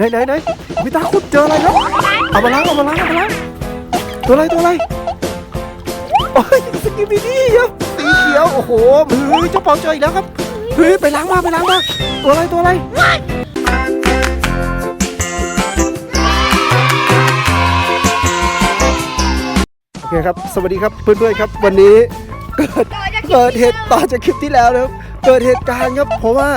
ไหนไหนไหนพี่ตาขุดเจออะไรครับเอามาล้างเอามาล้างเอามาล้างตัวอะไรตัวอะไรโอ้ยสกิบิดี้ครับสีเขียวโอ้โหเฮ้ยเจ้าเปาเจออีกแล้วครับเฮ้ยไปล้างมาไปล้างมาตัวอะไรตัวอะไรโอเคครับสวัสดีครับเพื่อนๆครับ วันนี้เกิดเกิดเหตุต่อจากคลิปที่แล้วนะครับเกิดเหตุการณ์ครับเพราะว่า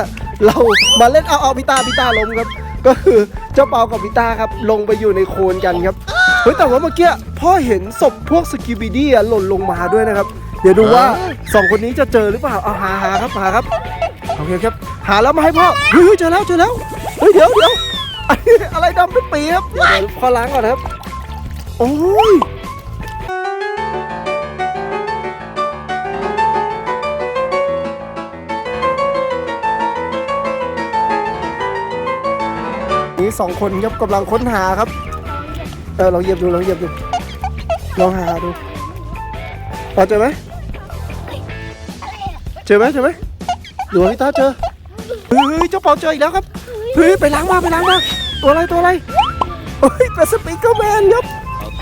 เรามาเล่นเอาเอาพิตาพิตาล้มครับ ก็คือเจ้าเปากับพิตาครับ ลงไปอยู่ในโคลนกันครับเฮ้ยแต่ว่าเมื่อกี้พ่อเห็นศพพวกสกิบิดี้อะหล่นลงมาด้วยนะครับ เดี๋ยวดูว่าสองคนนี้จะเจอหรือเปล่าเอาหาหาครับหาครับโอเคครับ หาแล้วมาให้พ่อเฮ้ยเฮ้ยเจอแล้วเจอแล้วเฮ้ยเดี๋ยวเดี๋ยวอันนี้อะไรดำเป็นปีครับเดี๋ยวเดี๋ยวพ่อล้างก่อนนะครับ โอ้ย นี่สองคนครับกำลังค้นหาครับ เออลองเหยียบดูลองเหยียบดูลองหาดูพอเจอไหมเจอไหมเจอไหมหรือว่าพี่ตาเจอเฮ้ยเจ้าเปาเจออีกแล้วครับเฮ้ยไปล้างมาไปล้างมาตัวอะไรตัวอะไรเฮ้ยเป็นสปีกเกอร์แมนครับ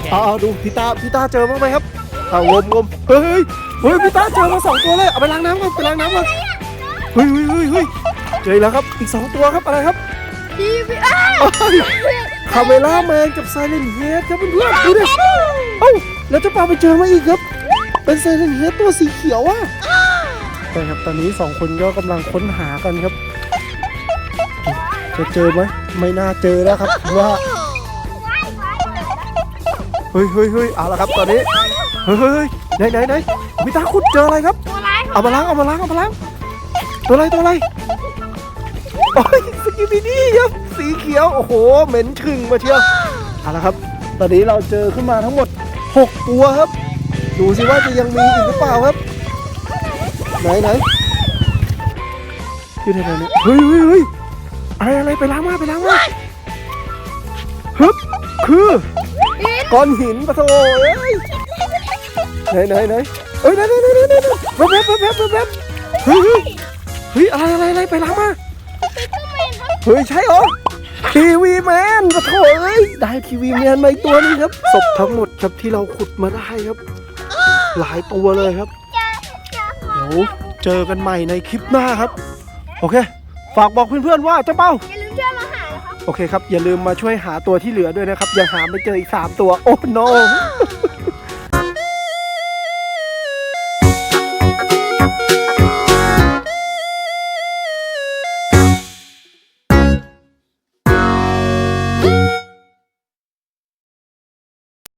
เอาเอาดูพี่ตาพี่ตาเจอบ้างไหมครับเอางมงมเฮ้ยเฮ้ยเฮ้ยพี่ตาเจอมาสองตัวเลยเอาไปล้างน้ำกันไปล้างน้ำกันเฮ้ยเฮ้ยเฮ้ยเฮ้ยเจออีกแล้วครับอีกสองตัวครับอะไรครับ ทีวีอ้าคาเมล่าแมนกับไซเลนเฮดครับเพื่อนๆดูดิเอ้าแล้วเจะปาไปเจอมาอีกครับ เป็นไซเลนเฮดตัวสีเขียวอะใช่ครับตอนนี้สองคนก็กำลังค้นหากันครับ จะเจอไหมไม่น่าเจอแล้วครับว่าเฮ้ยเฮ้ยเฮ้ยเอาละครับตอนนี้เฮ้ยเฮ้ยเฮ้ยไหนไหนไหนพี่ตาขุดเจออะไรครับ ตัวร้ายเอามาล้างเอามาล้างเอามาล้างตัวอะไรตัวอะไร โอ้ยสกิบิดี้ครับสีเขียว โอ้โห เหม็นชึงมาเชียวเอาละครับ ตอนนี้เราเจอขึ้นมาทั้งหมด 6 ตัวครับ ดูสิว่าจะยังมีอีกหรือเปล่าครับ ไหนไหนอยู่ไหนไหนเนี่ยเฮ้ยเฮ้ยเฮ้ยอะไรอะไรไปล้างมาไปล้างมาฮึบคือก้อนหินปะโถเอ้ยไหนไหนไหนเอ้ยไหนไหนไหนไหนไหนแว๊บแว๊บแว๊บแว๊บแบบเฮ้ยเฮ้ยเฮ้ยอะไรอะไรอะไรไปล้างมา เฮ้ยใช่เหรอทีวีแมนปะโถเอ้ยได้ทีวีแมนมาอีกตัวนึงครับศพทั้งหมดครับที่เราขุดมาได้ครับ หลายตัวเลยครับเดี๋ยวเจอกันใหม่ในคลิปหน้าครับ โอเค ฝากบอกเพื่อนๆว่าเจ้าเป้าอย่าลืมช่วยมาหานะครับโอเคครับ อย่าลืมมาช่วยหาตัวที่เหลือด้วยนะครับยังหาไม่เจออีก 3 ตัว โอ้ no